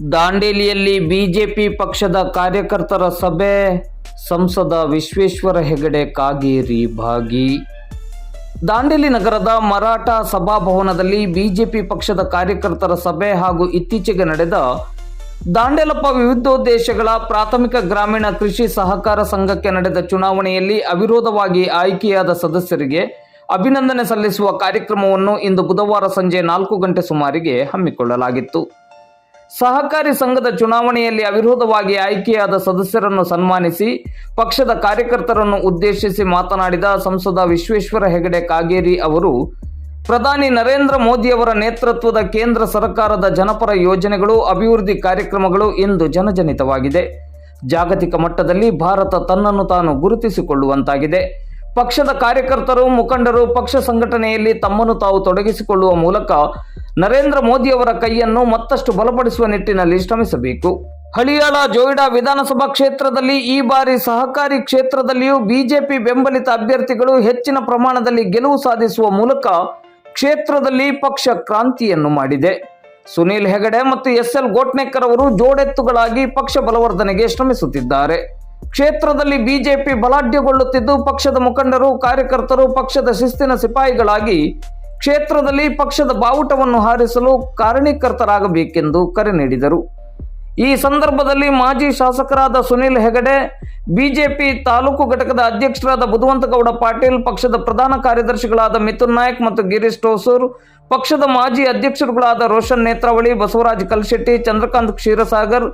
ದಾಂಡೇಲಿಯಲ್ಲಿ BJP ಪಕ್ಷದ ಕಾರ್ಯಕರ್ತರ ಸಭೆ. ಸಂಸದ ವಿಶ್ವೇಶ್ವರ ಹೆಗಡೆ ಕಾಗೇರಿ ಭಾಗಿ. ದಾಂಡೇಲಿ ನಗರದ ಮರಾಠ ಸಭಾಭವನದಲ್ಲಿ ಬಿಜೆಪಿ ಪಕ್ಷದ ಕಾರ್ಯಕರ್ತರ ಸಭೆ ಹಾಗೂ ಇತ್ತೀಚೆಗೆ ನಡೆದ ದಾಂಡೇಲಪ್ಪ ವಿವಿಧೋದ್ದೇಶಗಳ ಪ್ರಾಥಮಿಕ ಗ್ರಾಮೀಣ ಕೃಷಿ ಸಹಕಾರ ಸಂಘಕ್ಕೆ ನಡೆದ ಚುನಾವಣೆಯಲ್ಲಿ ಅವಿರೋಧವಾಗಿ ಆಯ್ಕೆಯಾದ ಸದಸ್ಯರಿಗೆ ಅಭಿನಂದನೆ ಸಲ್ಲಿಸುವ ಕಾರ್ಯಕ್ರಮವನ್ನು ಇಂದು ಬುಧವಾರ ಸಂಜೆ ನಾಲ್ಕು ಗಂಟೆ ಸುಮಾರಿಗೆ ಹಮ್ಮಿಕೊಳ್ಳಲಾಗಿತ್ತು. ಸಹಕಾರಿ ಸಂಘದ ಚುನಾವಣೆಯಲ್ಲಿ ಅವಿರೋಧವಾಗಿ ಆಯ್ಕೆಯಾದ ಸದಸ್ಯರನ್ನು ಸನ್ಮಾನಿಸಿ ಪಕ್ಷದ ಕಾರ್ಯಕರ್ತರನ್ನು ಉದ್ದೇಶಿಸಿ ಮಾತನಾಡಿದ ಸಂಸದ ವಿಶ್ವೇಶ್ವರ ಹೆಗಡೆ ಕಾಗೇರಿ ಅವರು, ಪ್ರಧಾನಿ ನರೇಂದ್ರ ಮೋದಿಯವರ ನೇತೃತ್ವದ ಕೇಂದ್ರ ಸರ್ಕಾರದ ಜನಪರ ಯೋಜನೆಗಳು, ಅಭಿವೃದ್ಧಿ ಕಾರ್ಯಕ್ರಮಗಳು ಇಂದು ಜನಜನಿತವಾಗಿದೆ. ಜಾಗತಿಕ ಮಟ್ಟದಲ್ಲಿ ಭಾರತ ತನ್ನನ್ನು ತಾನು ಗುರುತಿಸಿಕೊಳ್ಳುವಂತಾಗಿದೆ. ಪಕ್ಷದ ಕಾರ್ಯಕರ್ತರು, ಮುಖಂಡರು, ಪಕ್ಷ ಸಂಘಟನೆಯಲ್ಲಿ ತಮ್ಮನ್ನು ತಾವು ತೊಡಗಿಸಿಕೊಳ್ಳುವ ಮೂಲಕ ನರೇಂದ್ರ ಮೋದಿಯವರ ಕೈಯನ್ನು ಮತ್ತಷ್ಟು ಬಲಪಡಿಸುವ ನಿಟ್ಟಿನಲ್ಲಿ ಶ್ರಮಿಸಬೇಕು. ಹಳಿಯಾಳ ಜೋಯಿಡಾ ವಿಧಾನಸಭಾ ಕ್ಷೇತ್ರದಲ್ಲಿ ಈ ಬಾರಿ ಸಹಕಾರಿ ಕ್ಷೇತ್ರದಲ್ಲಿಯೂ ಬಿಜೆಪಿ ಬೆಂಬಲಿತ ಅಭ್ಯರ್ಥಿಗಳು ಹೆಚ್ಚಿನ ಪ್ರಮಾಣದಲ್ಲಿ ಗೆಲುವು ಸಾಧಿಸುವ ಮೂಲಕ ಕ್ಷೇತ್ರದಲ್ಲಿ ಪಕ್ಷ ಕ್ರಾಂತಿಯನ್ನು ಮಾಡಿದೆ. ಸುನೀಲ್ ಹೆಗಡೆ ಮತ್ತು ಎಸ್ ಎಲ್ ಗೋಟ್ನೇಕರ್ ಅವರು ಜೋಡೆತ್ತುಗಳಾಗಿ ಪಕ್ಷ ಬಲವರ್ಧನೆಗೆ ಶ್ರಮಿಸುತ್ತಿದ್ದಾರೆ. ಕ್ಷೇತ್ರದಲ್ಲಿ ಬಿಜೆಪಿ ಬಲಾಢ್ಯಗೊಳ್ಳುತ್ತಿದ್ದು ಪಕ್ಷದ ಮುಖಂಡರು, ಕಾರ್ಯಕರ್ತರು, ಪಕ್ಷದ ಶಿಸ್ತಿನ ಸಿಪಾಯಿಗಳಾಗಿ ಕ್ಷೇತ್ರದಲ್ಲಿ ಪಕ್ಷದ ಬಾವುಟವನ್ನು ಹಾರಿಸಲು ಕಾರಣೀಕರ್ತರಾಗಬೇಕೆಂದು ಕರೆ ನೀಡಿದರು. ಈ ಸಂದರ್ಭದಲ್ಲಿ ಮಾಜಿ ಶಾಸಕರಾದ ಸುನಿಲ್ ಹೆಗಡೆ, ಬಿಜೆಪಿ ತಾಲೂಕು ಘಟಕದ ಅಧ್ಯಕ್ಷರಾದ ಬುಧವಂತಗೌಡ ಪಾಟೀಲ್, ಪಕ್ಷದ ಪ್ರಧಾನ ಕಾರ್ಯದರ್ಶಿಗಳಾದ ಮಿಥುನ್ ನಾಯಕ್ ಮತ್ತು ಗಿರೀಶ್ ಟೋಸೂರ್ ಪಕ್ಷದ ಮಾಜಿ ಅಧ್ಯಕ್ಷರುಗಳಾದ ರೋಷನ್ ನೇತ್ರಾವಳಿ, ಬಸವರಾಜ್ ಕಲ್ಶೆಟ್ಟಿ, ಚಂದ್ರಕಾಂತ್ ಕ್ಷೀರಸಾಗರ್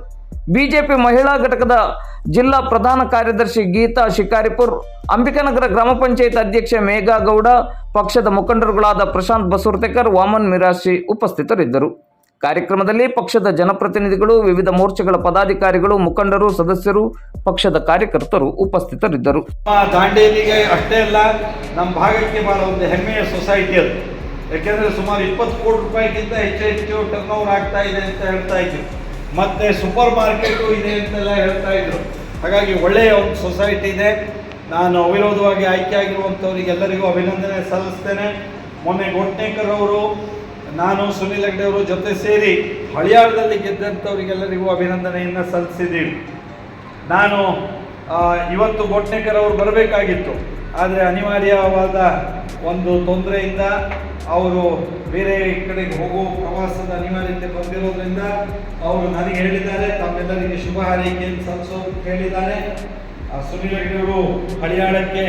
ಬಿಜೆಪಿ ಮಹಿಳಾ ಘಟಕದ ಜಿಲ್ಲಾ ಪ್ರಧಾನ ಕಾರ್ಯದರ್ಶಿ ಗೀತಾ ಶಿಕಾರಿಪುರ್, ಅಂಬಿಕಾನಗರ ಗ್ರಾಮ ಪಂಚಾಯತ್ ಅಧ್ಯಕ್ಷ ಮೇಘಾಗೌಡ, ಪಕ್ಷದ ಮುಖಂಡರುಗಳಾದ ಪ್ರಶಾಂತ್ ಬಸುರ್ತೇಕರ್, ವಾಮನ್ ಮಿರಾಶಿ ಉಪಸ್ಥಿತರಿದ್ದರು. ಕಾರ್ಯಕ್ರಮದಲ್ಲಿ ಪಕ್ಷದ ಜನಪ್ರತಿನಿಧಿಗಳು, ವಿವಿಧ ಮೋರ್ಚಾಗಳ ಪದಾಧಿಕಾರಿಗಳು, ಮುಖಂಡರು, ಸದಸ್ಯರು, ಪಕ್ಷದ ಕಾರ್ಯಕರ್ತರು ಉಪಸ್ಥಿತರಿದ್ದರು. ದಾಂಡೇಲಿಗೆ ಅಷ್ಟೇ ಅಲ್ಲ, ನಮ್ಮ ಭಾಗಕ್ಕೆ ಬಹಳ ಒಂದು ಹೆಮ್ಮೆಯ ಸೊಸೈಟಿ ಅದು. ಯಾಕೆಂದರೆ ಸುಮಾರು ಇಪ್ಪತ್ತು ಕೋಟಿ ರೂಪಾಯಿಗಿಂತ ಹೆಚ್ಚು ಹೆಚ್ಚು ಟರ್ನ್ ಓವರ್ ಆಗ್ತಾ ಇದೆ ಅಂತ ಹೇಳ್ತಾ ಇದ್ರು. ಮತ್ತೆ ಸೂಪರ್ ಮಾರ್ಕೆಟು ಇದೆ ಅಂತೆಲ್ಲ ಹೇಳ್ತಾ ಇದ್ರು. ಹಾಗಾಗಿ ಒಳ್ಳೆಯ ಒಂದು ಸೊಸೈಟಿ ಇದೆ. ನಾನು ಅವಿರೋಧವಾಗಿ ಆಯ್ಕೆ ಆಗಿರುವಂಥವರಿಗೆಲ್ಲರಿಗೂ ಅಭಿನಂದನೆ ಸಲ್ಲಿಸ್ತೇನೆ. ಮೊನ್ನೆ ಗೋಟ್ನೇಕರ್ ಅವರು, ನಾನು ಸುನಿಲ್ ಹೆಗ್ಡೆ ಅವರು ಜೊತೆ ಸೇರಿ ಹಳಿಯಾಳದಲ್ಲಿ ಗೆದ್ದಂಥವರಿಗೆಲ್ಲರಿಗೂ ಅಭಿನಂದನೆಯನ್ನು ಸಲ್ಲಿಸಿದ್ದೀನಿ ನಾನು ಇವತ್ತು ಗೋಟ್ನೇಕರ್ ಅವರು ಬರಬೇಕಾಗಿತ್ತು. ಆದರೆ ಅನಿವಾರ್ಯವಾದ ಒಂದು ತೊಂದರೆಯಿಂದ ಅವರು ಬೇರೆ ಕಡೆಗೆ ಹೋಗೋ ಪ್ರವಾಸದ ಅನಿವಾರ್ಯತೆ ಬಂದಿರೋದ್ರಿಂದ ಅವರು ನನಗೆ ಹೇಳಿದ್ದಾರೆ, ತಮ್ಮೆಲ್ಲರಿಗೆ ಶುಭ ಹಾರೈಕೆಯನ್ನು ಸಲ್ಲಿಸೋ ಹೇಳಿದ್ದಾರೆ. ಸುನಿಲ್ ಅವರು ಹಳಿಯಾಳಕ್ಕೆ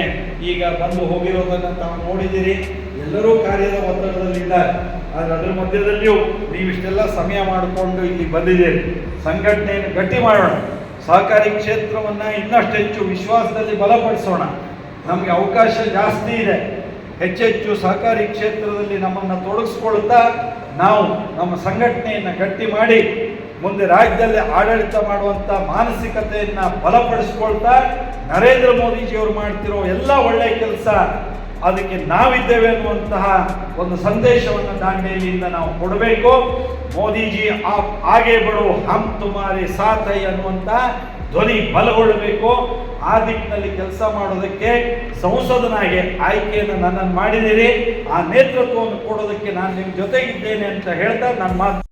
ಈಗ ಬಂದು ಹೋಗಿರೋದನ್ನ ತಾವು ನೋಡಿದ್ದೀರಿ. ಎಲ್ಲರೂ ಕಾರ್ಯದ ಒತ್ತಡದಲ್ಲಿದ್ದಾರೆ. ಆದರೆ ಅದರ ಮಧ್ಯದಲ್ಲಿಯೂ ನೀವು ಇಷ್ಟೆಲ್ಲ ಸಮಯ ಮಾಡಿಕೊಂಡು ಇಲ್ಲಿ ಬಂದಿದ್ದೀರಿ. ಸಂಘಟನೆಯನ್ನು ಗಟ್ಟಿ ಮಾಡೋಣ. ಸಹಕಾರಿ ಕ್ಷೇತ್ರವನ್ನು ಇನ್ನಷ್ಟು ಹೆಚ್ಚು ವಿಶ್ವಾಸದಲ್ಲಿ ಬಲಪಡಿಸೋಣ. ನಮಗೆ ಅವಕಾಶ ಜಾಸ್ತಿ ಇದೆ. ಹೆಚ್ಚೆಚ್ಚು ಸಹಕಾರಿ ಕ್ಷೇತ್ರದಲ್ಲಿ ನಮ್ಮನ್ನು ತೊಡಗಿಸ್ಕೊಳ್ತಾ ನಾವು ನಮ್ಮ ಸಂಘಟನೆಯನ್ನು ಗಟ್ಟಿ ಮಾಡಿ ಮುಂದೆ ರಾಜ್ಯದಲ್ಲಿ ಆಡಳಿತ ಮಾಡುವಂಥ ಮಾನಸಿಕತೆಯನ್ನು ಬಲಪಡಿಸ್ಕೊಳ್ತಾ ನರೇಂದ್ರ ಮೋದಿಜಿಯವರು ಮಾಡ್ತಿರೋ ಎಲ್ಲ ಒಳ್ಳೆಯ ಕೆಲಸ ಅದಕ್ಕೆ ನಾವಿದ್ದೇವೆ ಅನ್ನುವಂತಹ ಒಂದು ಸಂದೇಶವನ್ನು ದಾಂಡೇಲಿಯಿಂದ ನಾವು ಕೊಡಬೇಕು. ಮೋದಿಜಿ ಆಪ್ ಆಗೇ ಬಡು ಹಮ್ ತುಮಾರಿ ಸಾಥ್ ಅನ್ನುವಂಥ ಧ್ವನಿ ಬಲಗೊಳ್ಳಬೇಕು. ಆ ದಿಕ್ಕಿನಲ್ಲಿ ಕೆಲಸ ಮಾಡೋದಕ್ಕೆ ಸಂಸದನಾಗಿ ಆಯ್ಕೆಯನ್ನು ನನ್ನನ್ನು ಮಾಡಿದ್ದೀರಿ. ಆ ನೇತೃತ್ವವನ್ನು ಕೊಡೋದಕ್ಕೆ ನಾನು ನಿಮ್ಮ ಜೊತೆಗಿದ್ದೇನೆ ಅಂತ ಹೇಳ್ತಾ ನನ್ನ ಮಾತು